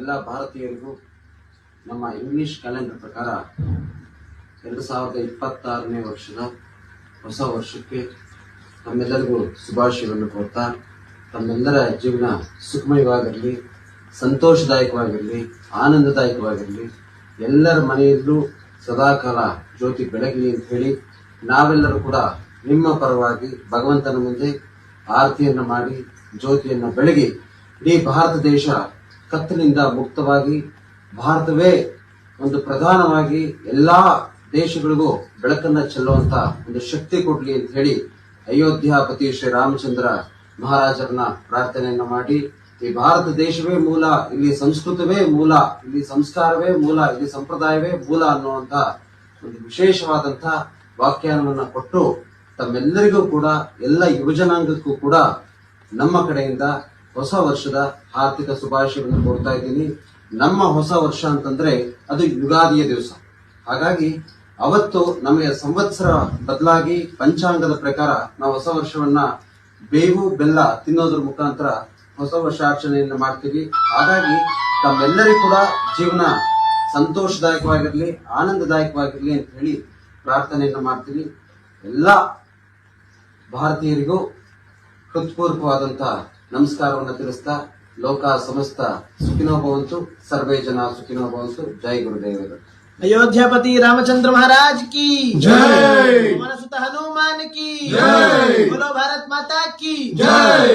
ಎಲ್ಲ ಭಾರತೀಯರಿಗೂ ನಮ್ಮ English calendar ಪ್ರಕಾರ ಎರಡು ಸಾವಿರದ ಇಪ್ಪತ್ತಾರನೇ ವರ್ಷದ ಹೊಸ ವರ್ಷಕ್ಕೆ ತಮ್ಮೆಲ್ಲರಿಗೂ ಶುಭಾಶಯವನ್ನು ಕೋರ್ತಾ, ತಮ್ಮೆಲ್ಲರ ಜೀವನ ಸುಖಮಯವಾಗಿರಲಿ ಸಂತೋಷದಾಯಕವಾಗಿರಲಿ, ಆನಂದದಾಯಕವಾಗಿರಲಿ, ಎಲ್ಲರ ಮನೆಯಲ್ಲೂ ಸದಾಕಾಲ ಜ್ಯೋತಿ ಬೆಳಗಲಿ ಅಂತ ಹೇಳಿ ನಾವೆಲ್ಲರೂ ಕೂಡ ನಿಮ್ಮ ಪರವಾಗಿ ಭಗವಂತನ ಮುಂದೆ ಆರತಿಯನ್ನು ಮಾಡಿ, ಜ್ಯೋತಿಯನ್ನು ಬೆಳಗಿ ಇಡೀ ಭಾರತ ದೇಶ ಕತ್ತಲಿಂದ ಮುಕ್ತವಾಗಿ ಭಾರತವೇ ಒಂದು ಪ್ರಧಾನವಾಗಿ ಎಲ್ಲಾ ದೇಶಗಳಿಗೂ ಬೆಳಕನ್ನ ಚೆಲ್ಲುವಂತ ಒಂದು ಶಕ್ತಿ ಕೊಡ್ಲಿ ಅಂತ ಹೇಳಿ ಅಯೋಧ್ಯಾಪತಿ ಶ್ರೀ ರಾಮಚಂದ್ರ ಮಹಾರಾಜರನ್ನ ಪ್ರಾರ್ಥನೆಯನ್ನ ಮಾಡಿ, ಈ ಭಾರತ ದೇಶವೇ ಮೂಲ, ಇಲ್ಲಿ ಸಂಸ್ಕೃತವೇ ಮೂಲ, ಇಲ್ಲಿ ಸಂಸ್ಕಾರವೇ ಮೂಲ, ಇಲ್ಲಿ ಸಂಪ್ರದಾಯವೇ ಮೂಲ ಅನ್ನುವಂತ ಒಂದು ವಿಶೇಷವಾದಂತಹ ವ್ಯಾಖ್ಯಾನವನ್ನ ಕೊಟ್ಟು ತಮ್ಮೆಲ್ಲರಿಗೂ ಕೂಡ, ಎಲ್ಲ ಯುವಜನಾಂಗಕ್ಕೂ ಕೂಡ ನಮ್ಮ ಕಡೆಯಿಂದ ಹೊಸ ವರ್ಷದ ಆರ್ಥಿಕ ಶುಭಾಶಯಗಳನ್ನು ಕೊಡ್ತಾ ಇದ್ದೀನಿ. ನಮ್ಮ ಹೊಸ ವರ್ಷ ಅಂತಂದ್ರೆ ಅದು ಯುಗಾದಿಯ ದಿವಸ. ಹಾಗಾಗಿ ಅವತ್ತು ನಮಗೆ ಸಂವತ್ಸರ ಬದಲಾಗಿ ಪಂಚಾಂಗದ ಪ್ರಕಾರ ನಾವು ಹೊಸ ವರ್ಷವನ್ನ ಬೇವು, ಬೆಲ್ಲ ತಿನ್ನೋದ್ರ ಮುಖಾಂತರ ಹೊಸ ವರ್ಷಾರ್ಚನೆಯನ್ನು ಮಾಡ್ತೀವಿ. ಹಾಗಾಗಿ ತಮ್ಮೆಲ್ಲರಿಗೂ ಕೂಡ ಜೀವನ ಸಂತೋಷದಾಯಕವಾಗಿರಲಿ, ಆನಂದದಾಯಕವಾಗಿರಲಿ ಅಂತ ಹೇಳಿ ಪ್ರಾರ್ಥನೆಯನ್ನು ಮಾಡ್ತೀವಿ. ಎಲ್ಲ ಭಾರತೀಯರಿಗೂ ಹೃತ್ಪೂರ್ವಕವಾದಂತಹ ನಮಸ್ಕಾರವನ್ನು ತಿಳಿಸ್ತಾ ಲೋಕ ಸಮಸ್ತ ಸುಖಿನೋ ಭವಂತು ಸರ್ವೇ ಜನ ಸುಖಿನೋ ಭವಂತು ಜೈ ಗುರುದೇವರು ಅಯೋಧ್ಯಾಪತಿ ರಾಮಚಂದ್ರ ಮಹಾರಾಜ್ ಕಿ ಜೈ ಮನಸುತ ಹನುಮಾನ್ ಕಿ ಜೈ ಭಾರತ್ ಮಾತಾ ಕಿ ಜೈ